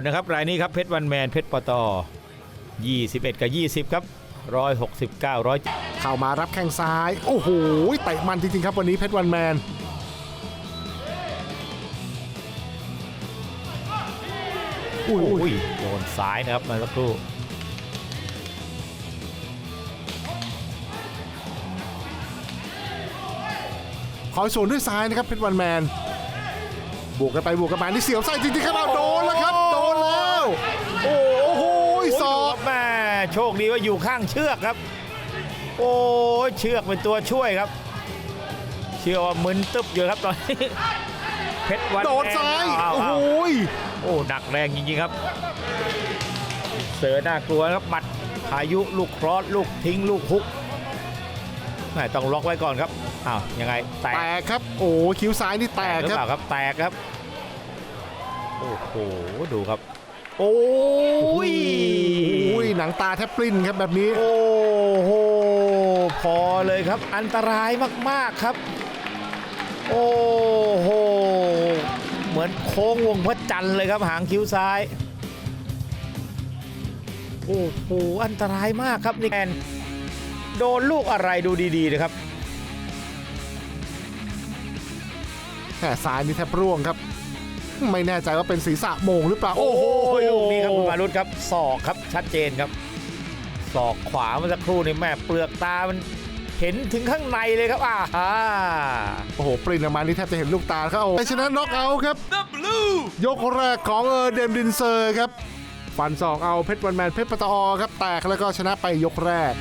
นะครับรายนี้ครับเพชรวันแมนเพชรปต21 กับ 20 ครับ 169 100เข้ามารับแข้งซ้าย โอ้โหเตะมันจริงๆครับวันนี้เพชรวันแมน อุ้ยอุ้อุ้ยยโดนซ้ายนะครับเมาสักครู่ขอสวนด้วยซ้ายนะครับเพชรวันแมนบวกกันไปบวกกันมานี่เสียวไส้จริงๆครับเอาโดนแล้วครับโดนแล้ว โอ้โอ้โหศอกแม่โชคดีว่าอยู่ข้างเชือกครับ โอ้ยเชือกเป็นตัวช่วยครับ เชื่อว่ามึนตึบอยู่ครับตอนนี้เพชรวันโดนซ้ายเโอ้โหโอ้หนักแรงจริงๆครับ เสือน่ากลัวนะครับหมัดพายุลูกครอสลูกทิ้งลูกฮุกแม่ต้องล็อกไว้ก่อนครับอ้าวยังไงแตแตกกครับ โอ้คิ้วซ้ายนี่แตกหรือคเปรับล่าครับแตกครับ โอ้โหดูครับ โอ้ยอุ้ยหนังตาแทบปลิ้นครับแบบนี้ โอ้โหพอเลยครับ อันตรายมากๆครับ โอ้โหเหมือนโค้งวงพระจันทร์เลยครับหางคิ้วซ้าย โอ้โหอันตรายมากครับนี่แอนโดนลูกอะไรดูดีๆนะครับแค่ซ้ายนี่แทบร่วงครับ ไม่แน่ใจว่าเป็นศีรษะโมงหรือเปล่าโอ้โหลูกนี้ครับคุณมารุตครับศอกครับชัดเจนครับศอกขวาเมื่อสักครู่นี่แม่เปลือกตามันเห็นถึงข้างในเลยครับอ่าฮะโอ้โห ปรินออกมานี่แทบจะเห็นลูกตาเขาเอาไปชนะน็อกเอาท์ครับ ยกแรกของเออเดมดินเซอร์ครับ ฟันสองเอาเพชรวันแมนเพชรปตอครับ แตกแล้วก็ชนะไปยกแรก